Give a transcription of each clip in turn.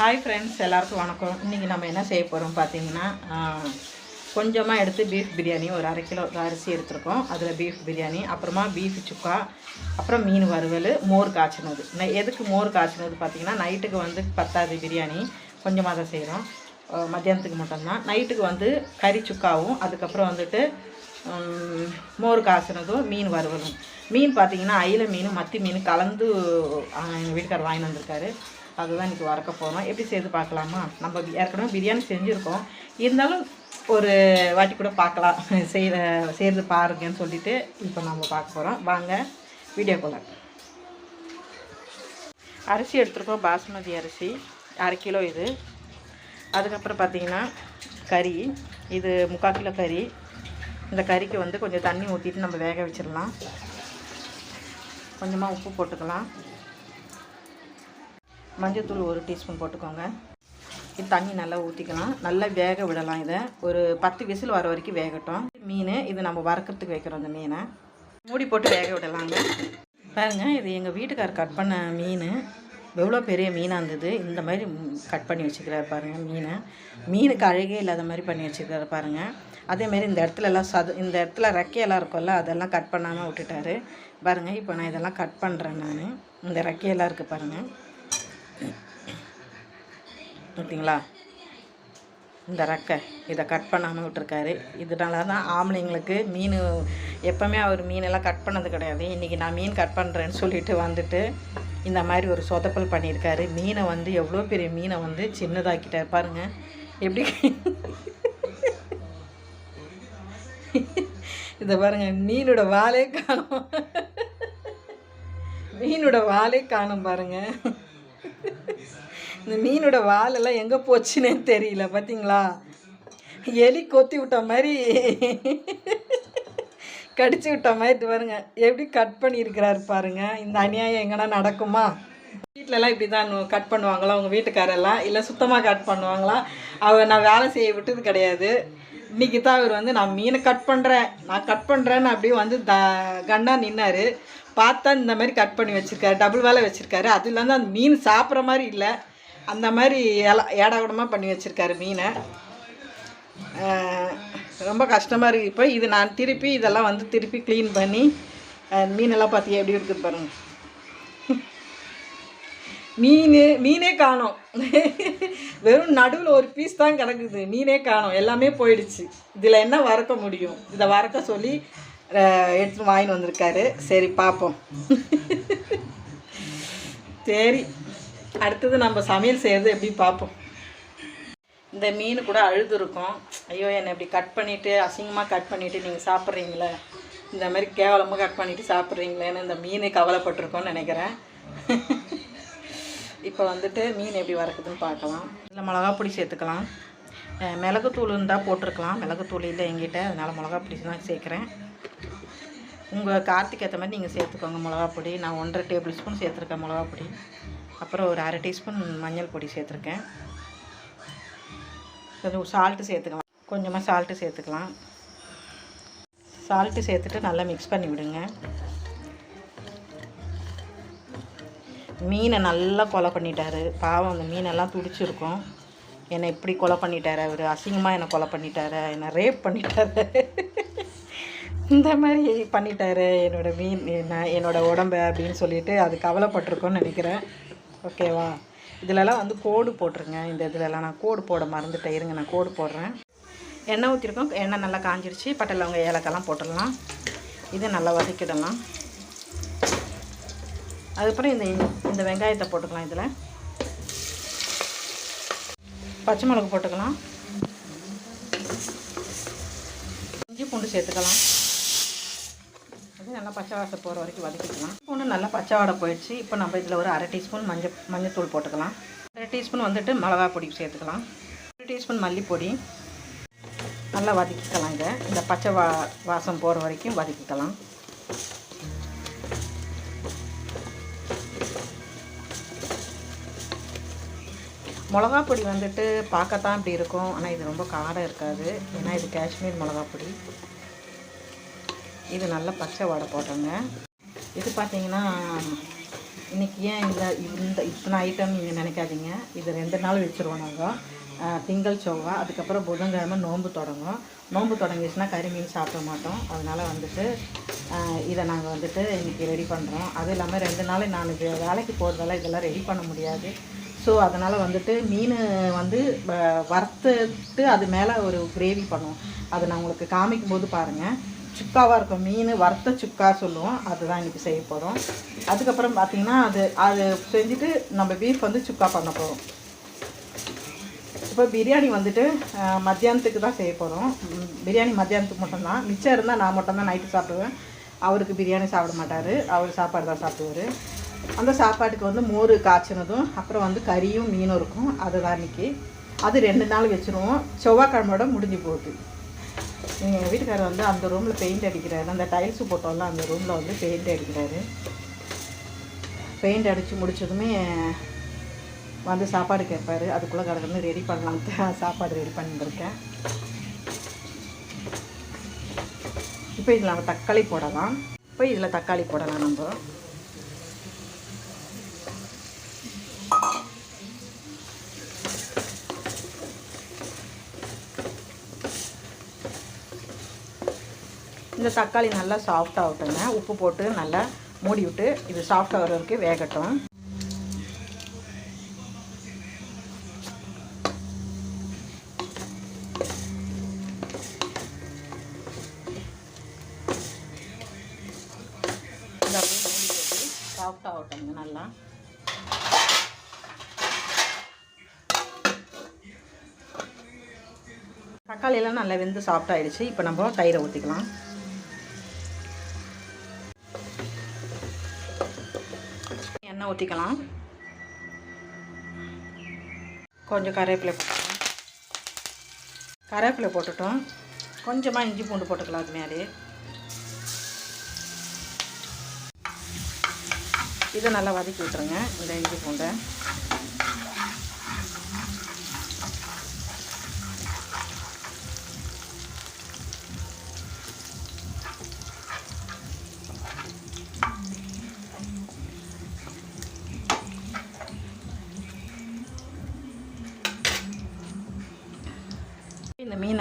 Hi friends எல்லாருக்கும் வணக்கம். இன்றைக்கி நம்ம என்ன செய்ய போகிறோம் பார்த்தீங்கன்னா கொஞ்சமாக எடுத்து பீஃப் பிரியாணி ஒரு அரை கிலோ அரிசி எடுத்துருக்கோம். அதில் பீஃப் பிரியாணி அப்புறமா பீஃப் சுக்கா அப்புறம் மீன் வறுவல் மோர் காய்ச்சினது. நை- எதுக்கு மோர் காய்ச்சினது பார்த்திங்கன்னா நைட்டுக்கு வந்து பத்தாது பிரியாணி. கொஞ்சமாக தான் செய்கிறோம் மத்தியானத்துக்கு மட்டும்தான். நைட்டுக்கு வந்து கறி சுக்காவும் அதுக்கப்புறம் வந்துட்டு மோர் காய்ச்சினதும் மீன் வறுவலும். மீன் பார்த்தீங்கன்னா அயில மீன் மத்தி மீன் கலந்து எங்கள் வீட்டுக்கார் வாங்கிட்டு வந்திருக்காரு. அதுதான் இன்றைக்கி வறக்க போகிறோம் எப்படி செய்து பார்க்கலாமா? நம்ம ஏற்கனவே பிரியாணி செஞ்சுருக்கோம். இருந்தாலும் ஒரு வாட்டி கூட பார்க்கலாம். செய்கிற செய்கிறது பாருங்கன்னு சொல்லிட்டு இப்போ நம்ம பார்க்க போகிறோம் வாங்க வீடியோக்குள்ள. அரிசி எடுத்துருக்கோம். பாஸ்மதி அரிசி. அரை கிலோ இது. அதுக்கப்புறம் பார்த்திங்கன்னா கறி. இது முக்கால் கிலோ கறி. இந்த கறிக்கு வந்து கொஞ்சம் தண்ணி ஊற்றிட்டு நம்ம வேக வச்சிடலாம். கொஞ்சமாக உப்பு போட்டுக்கலாம். மஞ்சத்தூள் ஒரு டீஸ்பூன் போட்டுக்கோங்க. இது தண்ணி நல்லா ஊற்றிக்கலாம் நல்லா வேக விடலாம் இதை. ஒரு பத்து விசில் வர வரைக்கும் வேகட்டும். மீன் இது நம்ம வறுக்கிறதுக்கு வைக்கிறோம் இந்த மீனை. மூடி போட்டு வேக விடலாங்க. பாருங்கள் இது எங்கள் வீட்டுக்கார் கட் பண்ண மீன். எவ்வளோ பெரிய மீனாக இருந்தது. இந்த மாதிரி கட் பண்ணி வச்சுக்கிறாரு பாருங்கள் மீனை. மீனுக்கு அழகே இல்லாத மாதிரி பண்ணி வச்சுக்கிறாரு பாருங்கள் அதேமாரி இந்த இடத்துலலாம் சது இந்த இடத்துல ரெக்கையெல்லாம் இருக்கும்ல அதெல்லாம் கட் பண்ணாமல் விட்டுட்டாரு. பாருங்கள் இப்போ நான் இதெல்லாம் கட் பண்ணுறேன் நான். இந்த ரெக்கையெல்லாம் இருக்குது பாருங்கள் பார்த்தீங்களா இந்த ரெக்கை இதை கட் பண்ணாமல் விட்டுருக்காரு. இதனால தான் ஆம்பளைங்களுக்கு மீன் எப்போவுமே அவர் மீனெல்லாம் கட் பண்ணது கிடையாது. இன்றைக்கி நான் மீன் கட் பண்ணுறேன்னு சொல்லிட்டு வந்துட்டு இந்த மாதிரி ஒரு சொதப்பல் பண்ணியிருக்காரு. மீனை வந்து எவ்வளோ பெரிய மீனை வந்து சின்னதாக்கிட்டார் பாருங்க. எப்படி? இதை பாருங்கள் மீனோட வாலே காணும். மீனோட வாலே காணும் பாருங்கள் இந்த மீனோட வாலெல்லாம் எங்கே போச்சுன்னே தெரியல பார்த்தீங்களா எலி கொத்தி விட்ட மாதிரி கடிச்சு விட்ட மாதிரி இது பாருங்க. எப்படி கட் பண்ணியிருக்கிறாரு பாருங்க. இந்த அநியாயம் எங்கன்னா நடக்குமா? வீட்டிலலாம் இப்படி தான் கட் பண்ணுவாங்களா உங்கள் வீட்டுக்காரெல்லாம்? இல்லை சுத்தமாக கட் பண்ணுவாங்களா? அவர் நான் வேலை செய்ய விட்டது கிடையாது. இன்னைக்கு தான் அவர் வந்து நான் மீனை கட் பண்ணுறேன் நான் கட் பண்ணுறேன்னு அப்படியே வந்து த கண்ணா நின்னார். பார்த்தா இந்த மாதிரி கட் பண்ணி வச்சுருக்காரு டபுள் வேலை வச்சுருக்காரு. அது இல்லாமல் அந்த மீன் சாப்பிட்ற மாதிரி இல்லை. அந்த மாதிரி ஏல ஏடாகூடமாக பண்ணி வச்சுருக்காரு மீனை. ரொம்ப கஷ்டமாக இருக்குது இப்போ. இது நான் திருப்பி இதெல்லாம் வந்து திருப்பி க்ளீன் பண்ணி மீனெல்லாம் பார்த்தி எப்படி இருக்குது பாருங்கள் மீன் மீனே காணோம். வெறும் நடுவில் ஒரு பீஸ் தான் கிடக்குது. மீனே காணோம். எல்லாமே போயிடுச்சு. இதில் என்ன வறக்க முடியும்? இதை வறக்க சொல்லி அஹ், எடுத்து வந்திருக்காரு. சரி பார்ப்போம் சரி அடுத்தது நம்ம சமையல் செய்கிறது எப்படி பார்ப்போம் இந்த மீன் கூட அழுது இருக்கும் ஐயோ என்னை இப்படி கட் பண்ணிவிட்டு அசிங்கமாக கட் பண்ணிவிட்டு நீங்கள் சாப்பிட்றீங்களே. இந்த மாதிரி கேவலமாக கட் பண்ணிவிட்டு சாப்பிட்றீங்களேன்னு இந்த மீன் கவலைப்பட்டிருக்கோன்னு நினைக்கிறேன். இப்போ வந்துட்டு மீன் எப்படி வறக்குதுன்னு பார்க்கலாம். இதில் மிளகா பொடி சேர்த்துக்கலாம். மிளகுத்தூள் இருந்தால் போட்டிருக்கலாம். மிளகுத்தூள் இல்லை எங்கிட்ட அதனால் மிளகா பொடி தான் சேர்க்குறேன். உங்கள் காரத்துக்கு ஏற்ற மாதிரி நீங்கள் சேர்த்துக்கோங்க மிளகா பொடி. நான் ஒன்றரை டேபிள் ஸ்பூன் சேர்த்துருக்கேன் மிளகா பொடி. அப்புறம் ஒரு அரை டீஸ்பூன் மஞ்சள் பொடி சேர்த்துருக்கேன். கொஞ்சம் சால்ட்டு சேர்த்துக்கலாம். கொஞ்சமாக சால்ட்டு சேர்த்துக்கலாம். சால்ட்டு சேர்த்துட்டு நல்லா மிக்ஸ் பண்ணி விடுங்க. மீனை நல்லா கொலை பண்ணிட்டாரு. பாவம் அந்த மீனெல்லாம் துடிச்சிருக்கும். என்னை இப்படி கொலை பண்ணிட்டாரு அவர். அசிங்கமாக என்னை கொலை பண்ணிட்டாரு. என்னை ரேப் பண்ணிட்டாரு. இந்த மாதிரி பண்ணிட்டாரு என்னோட மீன் நான் என்னோட உடம்பு அப்படின்னு சொல்லிட்டு அது கவலைப்பட்டிருக்கோன்னு நினைக்கிறேன். ஓகேவா இதிலலாம் வந்து கோடு போட்டுருங்க. இந்த இதிலலாம் நான் கோடு போட மறந்துட்டேன். இருங்க நான் கோடு போடுறேன். எண்ணெய் ஊற்றிருக்கோம் எண்ணெய் நல்லா காஞ்சிருச்சு. பட்டை லவங்க ஏலக்காய்லாம் போட்டுடலாம். இது நல்லா வதக்கிடலாம். அதுக்கப்புறம் இந்த இந்த வெங்காயத்தை போட்டுக்கலாம் இதில். பச்சை மிளகு போட்டுக்கலாம். இஞ்சி பூண்டு சேர்த்துக்கலாம். அது நல்லா பச்சை வாசம் போகிற வரைக்கும் வதக்கிக்கலாம். ஒன்று நல்லா பச்சை வாடை போயிடுச்சு. இப்போ நம்ம இதில் ஒரு அரை டீஸ்பூன் மஞ்சள் மஞ்சத்தூள் போட்டுக்கலாம். அரை டீஸ்பூன் வந்துட்டு மிளகா பொடி சேர்த்துக்கலாம். ஒரு டீஸ்பூன் மல்லிப்பொடி. நல்லா வதக்கிக்கலாம் இதை. இந்த பச்சை வா வாசம் போகிற வரைக்கும் வதக்கிக்கலாம். மிளகா பொடி வந்துட்டு பார்க்கத்தான் இப்படி இருக்கும். ஆனால் இது ரொம்ப காரம் இருக்காது. ஏன்னா இது காஷ்மீர் மிளகா பொடி. இது நல்லா பச்சை வடை போட்டோங்க. இது பார்த்தீங்கன்னா இன்றைக்கி ஏன் இந்த இந்த இத்தனை ஐட்டம் நீங்கள் நினைக்காதீங்க. இது ரெண்டு நாள் வச்சுருவோம் நாங்கள் திங்கள் செவ்வாய் அதுக்கப்புறம் புதன்கிழமை நோன்பு தொடங்கும். நோன்பு தொடங்கிச்சுன்னா கறி மீன் சாப்பிட மாட்டோம். அதனால் வந்துட்டு இதை நாங்கள் வந்துட்டு இன்றைக்கி ரெடி பண்ணுறோம் அதுவும் இல்லாமல் ரெண்டு நாள் நான் இது வேலைக்கு போகிறதால இதெல்லாம் ரெடி பண்ண முடியாது. ஸோ அதனால் வந்துட்டு மீன் வந்து வ- வறுத்துட்டு அது மேலே ஒரு கிரேவி பண்ணுவோம். அதை நான் உங்களுக்கு காமிக்கும் போது பாருங்கள் சுக்காவாக இருக்கும் மீன் வறுத்த சுக்கா சொல்லுவோம். அதுதான் இன்றைக்கி செய்ய போகிறோம் அதுக்கப்புறம் பார்த்தீங்கன்னா அது அது செஞ்சுட்டு நம்ம பீஃப் வந்து சுக்கா பண்ண போகிறோம் இப்போ பிரியாணி வந்துட்டு மத்தியானத்துக்கு தான் செய்ய போகிறோம் பிரியாணி மத்தியானத்துக்கு மட்டும்தான். மிச்சம் இருந்தால் நான் மட்டும்தான் நைட்டு சாப்பிடுவேன். அவருக்கு பிரியாணி சாப்பிட மாட்டார். அவர் சாப்பாடு தான் சாப்பிடுவார். அந்த சாப்பாட்டுக்கு வந்து மோர் காய்ச்சினதும் அப்புறம் வந்து கறியும் மீனும் இருக்கும். அதுதான் இன்றைக்கி அது ரெண்டு நாள் வச்சுருவோம். செவ்வாய்க்கிழமையோட முடிஞ்சு போகுது. எங்கள் வீட்டுக்காரர் வந்து அந்த ரூமில் பெயிண்ட் அடிக்கிறாரு. அந்த டைல்ஸு போட்டோம்ல அந்த ரூமில் வந்து பெயிண்ட் அடிக்கிறாரு. பெயிண்ட் அடித்து முடிச்சதுமே வந்து சாப்பாடு கேட்பாரு. அதுக்குள்ளே கடந்து ரெடி பண்ணலான்ட்டு சாப்பாடு ரெடி பண்ணியிருக்கேன் இப்போ இதில் நம்ம தக்காளி போடலாம். இப்போ இதில் தக்காளி போடலாம் நம்ம. இந்த தக்காளி நல்லா சாஃப்ட் ஆகட்டுங்க உப்பு போட்டு நல்லா மூடி விட்டு இது சாஃப்ட் ஆகிற வரைக்கும் வேகட்டும். சாஃப்ட் ஆகட்டுங்க நல்லா. தக்காளியெல்லாம் நல்லா வெந்து சாஃப்ட் இப்போ நம்ம தயிரை ஊற்றிக்கலாம் எண்ணெய் ஊற்றிக்கலாம் கொஞ்சம் கருவேப்பிலை போட்டுக்கலாம். கருவேப்பிலை போட்டுட்டோம். கொஞ்சமாக இஞ்சி பூண்டு போட்டுக்கலாம் அது மேலே. இதை நல்லா வதக்கி விட்டுருங்க இந்த இஞ்சி பூண்டை.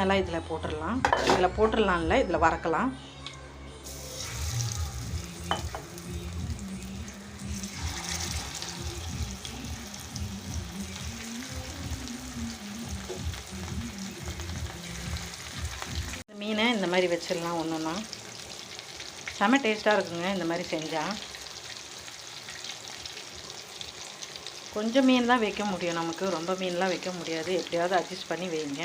இந்த இதில் போட்டுடலாம் இதில் போட்டுடலாம்ல இதில் வறக்கலாம். இந்த மீனை இந்த மாதிரி வச்சிடலாம் ஒன்று ஒன்றா செம டேஸ்ட்டாக இருக்குங்க இந்த மாதிரி செஞ்சால் கொஞ்சம் மீன் தான் வைக்க முடியும் நமக்கு. ரொம்ப மீன்லாம் வைக்க முடியாது. எப்படியாவது அட்ஜஸ்ட் பண்ணி வைங்க.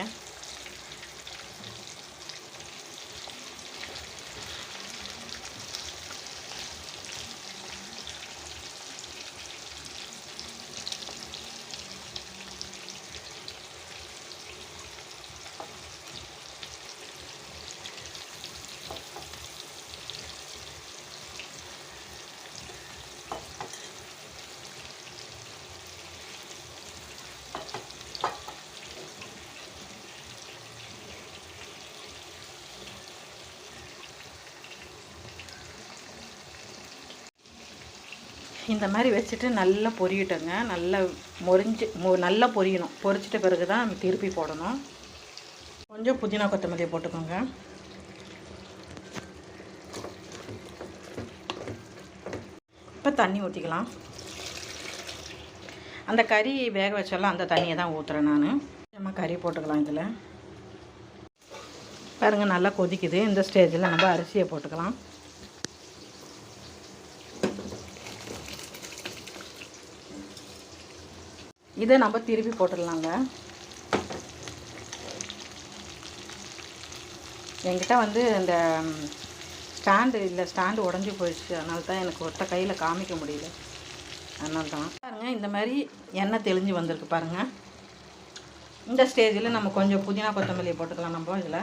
இந்த மாதிரி வச்சுட்டு நல்லா பொரியட்டுங்க. நல்லா மொரிஞ்சு மொ நல்லா பொரியணும். பொரிச்சிட்ட பிறகு தான் திருப்பி போடணும். கொஞ்சம் புதினா கொத்தமல்லியை போட்டுக்கோங்க. இப்போ தண்ணி ஊற்றிக்கலாம் அந்த கறி வேக வச்சாலும் அந்த தண்ணியை தான் ஊற்றுறேன் நான். நம்ம கறி போட்டுக்கலாம் இதில். பாருங்கள் நல்லா கொதிக்குது. இந்த ஸ்டேஜில் நம்ம அரிசியை போட்டுக்கலாம். இதை நம்ம திருப்பி போட்டுடலாங்க. என்கிட்ட வந்து இந்த ஸ்டாண்டு இல்லை ஸ்டாண்டு உடஞ்சி போயிடுச்சு. அதனால தான் எனக்கு ஒத்த கையில் காமிக்க முடியல. அதனால தான் பாருங்கள் இந்த மாதிரி எண்ணெய் தெளிஞ்சு வந்திருக்கு பாருங்கள் இந்த ஸ்டேஜில் நம்ம கொஞ்சம் புதினா கொத்தமல்லியை போட்டுக்கலாம் நம்ம இதில்.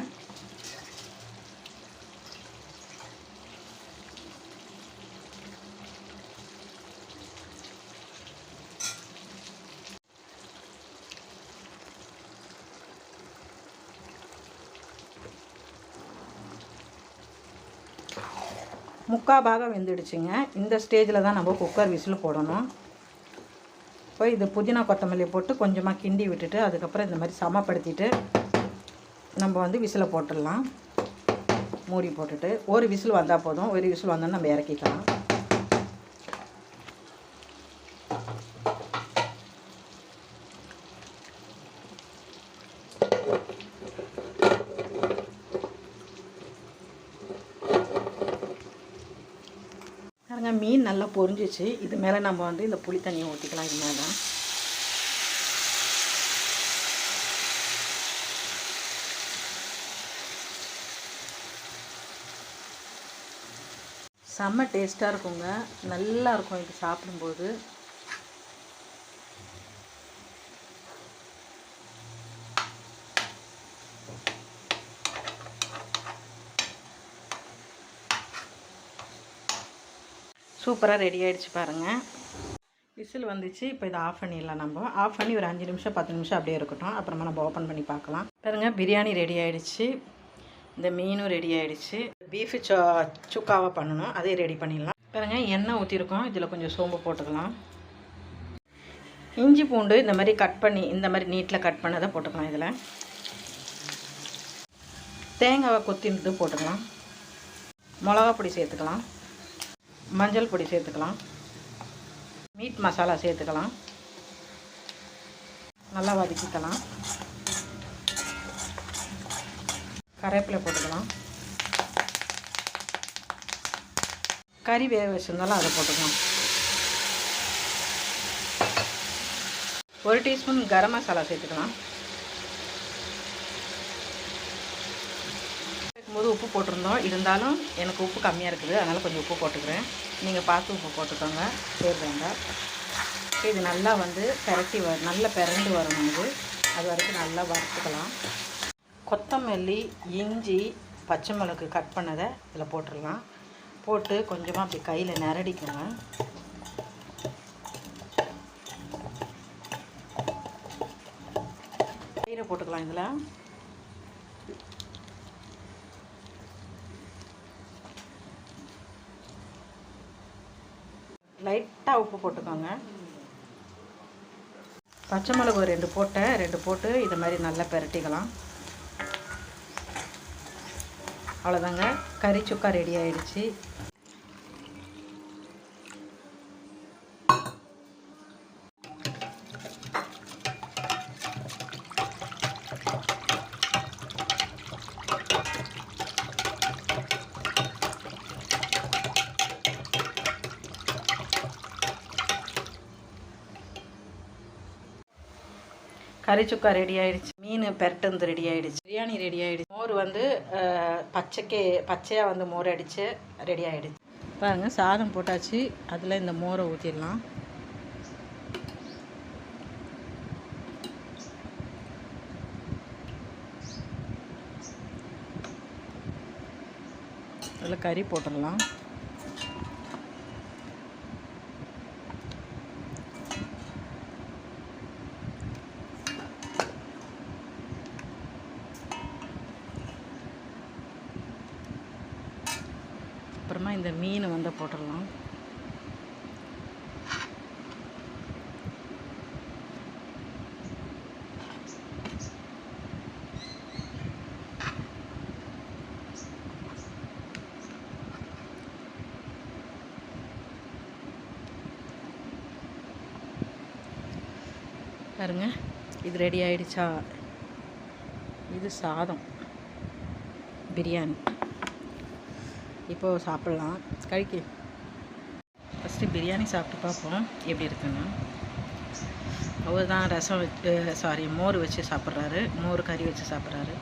முக்கால் பாகம் வெந்துடுச்சுங்க. இந்த ஸ்டேஜில் தான் நம்ம குக்கர் விசில் போடணும். இப்போ இது புதினா கொத்தமல்லி போட்டு கொஞ்சமாக கிண்டி விட்டுட்டு அதுக்கப்புறம் இந்த மாதிரி சமப்படுத்திட்டு நம்ம வந்து விசிலை போட்டுடலாம். மூடி போட்டுட்டு ஒரு விசில் வந்தால் போதும். ஒரு விசில் வந்தோன்னு நம்ம இறக்கிக்கலாம். பாருங்க மீன் நல்லா பொரிஞ்சிச்சு. இது மேலே நம்ம வந்து இந்த புளி தண்ணியை ஊற்றிக்கலாம் இது மேலே. செம்ம டேஸ்ட்டாக இருக்குங்க. நல்லா இருக்கும். இது சாப்பிடும்போது. சூப்பராக ரெடி ஆகிடுச்சு பாருங்கள் விசில் வந்துச்சு இப்போ இதை ஆஃப் பண்ணிடலாம் நம்ம. ஆஃப் பண்ணி ஒரு அஞ்சு நிமிஷம் பத்து நிமிஷம் அப்படியே இருக்கட்டும். அப்புறமா நம்ம ஓப்பன் பண்ணி பார்க்கலாம். பாருங்கள் பிரியாணி ரெடி ஆகிடுச்சு இந்த மீனும் ரெடி ஆகிடுச்சு பீஃபு சோ சுக்காவை பண்ணணும். அதே ரெடி பண்ணிடலாம். பாருங்க எண்ணெய் ஊற்றிருக்கோம் இதில் கொஞ்சம் சோம்பு போட்டுக்கலாம். இஞ்சி பூண்டு இந்த மாதிரி கட் பண்ணி இந்த மாதிரி நீட்டில் கட் பண்ணதை போட்டுக்கலாம் இதில். தேங்காவை கொத்தினது போட்டுக்கலாம். மிளகா பொடி சேர்த்துக்கலாம். மஞ்சள் பொடி சேர்த்துக்கலாம். மீட் மசாலா சேர்த்துக்கலாம். நல்லா வதக்கிக்கலாம். கருவேப்பிலை போட்டுக்கலாம். கறி வேக வச்சுருந்தாலும் அதை போட்டுக்கலாம். ஒரு டீஸ்பூன் கரம் மசாலா சேர்த்துக்கலாம். போது உப்பு போட்டிருந்தோம். இருந்தாலும் எனக்கு உப்பு கம்மியாக இருக்குது. அதனால் கொஞ்சம் உப்பு போட்டுக்கிறேன். நீங்கள் பார்த்து உப்பு போட்டுக்கோங்க. சேர்றாங்க இது நல்லா வந்து பெரட்டி வ நல்லா பிறண்டு வரணும் இது. அது வரைக்கும் நல்லா வறுத்துக்கலாம். கொத்தமல்லி இஞ்சி பச்சை மிளகு கட் பண்ணதை இதில் போட்டுடலாம். போட்டு கொஞ்சமாக அப்படி கையில் நிரடிக்கோங்க. தயிரை போட்டுக்கலாம் இதில். லைட்டாக உப்பு போட்டுக்கோங்க. பச்சை மிளகு ரெண்டு போட்டேன். ரெண்டு போட்டு இது மாதிரி நல்லா பெரட்டிக்கலாம். அவ்வளோதாங்க கறி சுக்கா ரெடி ஆயிடுச்சு. கறி சுக்கா ரெடி ஆயிடுச்சு. மீன் பெரட்டுந்து ரெடி ஆயிடுச்சு. பிரியாணி ரெடி ஆயிடுச்சு. மோர் வந்து பச்சைக்கே பச்சையாக வந்து மோர் அடித்து ரெடி ஆயிடுச்சு. பாருங்க சாதம் போட்டாச்சு. அதில் இந்த மோரை ஊற்றிடலாம் அதில் கறி போட்டுடலாம் அப்புறமா இந்த மீன் வந்து போட்டுடலாம் பாருங்க. இது ரெடி ஆயிடுச்சா? இது சாதம். பிரியாணி. இப்போது சாப்பிட்லாம். கழிக்கு ஃபஸ்ட்டு பிரியாணி சாப்பிட்டு பார்ப்போம். எப்படி இருக்குன்னு. அவர் தான் ரசம் வச்சு சாரி மோர் வச்சு சாப்பிட்றாரு. மோர் கறி வச்சு சாப்பிட்றாரு.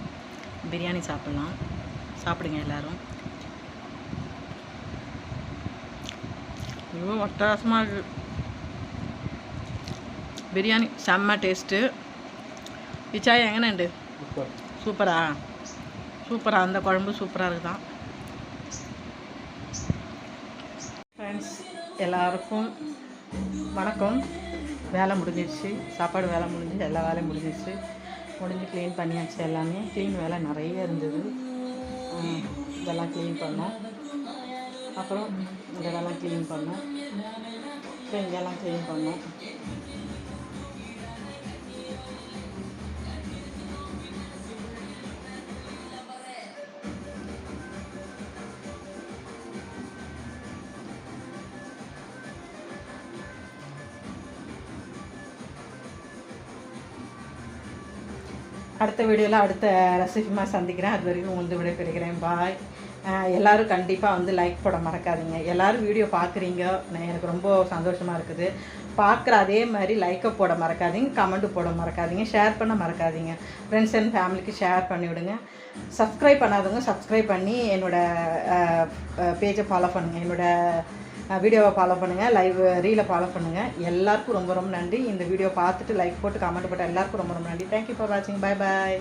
பிரியாணி சாப்பிட்லாம். சாப்பிடுங்க எல்லாரும். ஐயோ அட்டகாசமாக பிரியாணி செம்ம டேஸ்ட்டு இச்சாய் எங்கனண்டு சூப்பரா. சூப்பரா? அந்த குழம்பு சூப்பராக இருக்குதான் ஃப்ரெண்ட்ஸ் எல்லாருக்கும் வணக்கம். வேலை முடிஞ்சிருச்சு. சாப்பாடு வேலை முடிஞ்சு எல்லா வேலையும் முடிஞ்சிருச்சு. முடிஞ்சு க்ளீன் பண்ணியாச்சு எல்லாமே. க்ளீன் வேலை நிறைய இருந்தது. இதெல்லாம் க்ளீன் பண்ணோம். அப்புறம் இதெல்லாம் க்ளீன் பண்ணோம். அப்புறம் இங்கெல்லாம் க்ளீன் பண்ணோம். அடுத்த வீடியோவில் அடுத்த ரெசிபிமாக சந்திக்கிறேன். அது வரைக்கும் உங்களுக்கு விடைபெறுகிறேன். பாய் எல்லோரும் கண்டிப்பாக வந்து லைக் போட மறக்காதீங்க. எல்லோரும் வீடியோ பார்க்குறீங்க நான் எனக்கு ரொம்ப சந்தோஷமாக இருக்குது. பார்க்குற அதே மாதிரி லைக்கை போட மறக்காதீங்க. கமெண்ட்டு போட மறக்காதீங்க. ஷேர் பண்ண மறக்காதீங்க. ஃப்ரெண்ட்ஸ் அண்ட் ஃபேமிலிக்கு ஷேர் பண்ணிவிடுங்க. சப்ஸ்கிரைப் பண்ணாதவங்க சப்ஸ்கிரைப் பண்ணி என்னோடய பேஜை ஃபாலோ பண்ணுங்கள் என்னோடய வீடியோவை ஃபாலோ பண்ணுங்கள் லைவ் ரீலை ஃபாலோ பண்ணுங்கள் எல்லாருக்கும் ரொம்ப ரொம்ப நன்றி. இந்த வீடியோ பார்த்துட்டு லைக் போட்டு கமெண்ட் போட்ட எல்லாருக்கும் ரொம்ப ரொம்ப நன்றி. தேங்க்யூ ஃபார் வாட்சிங் பை பாய்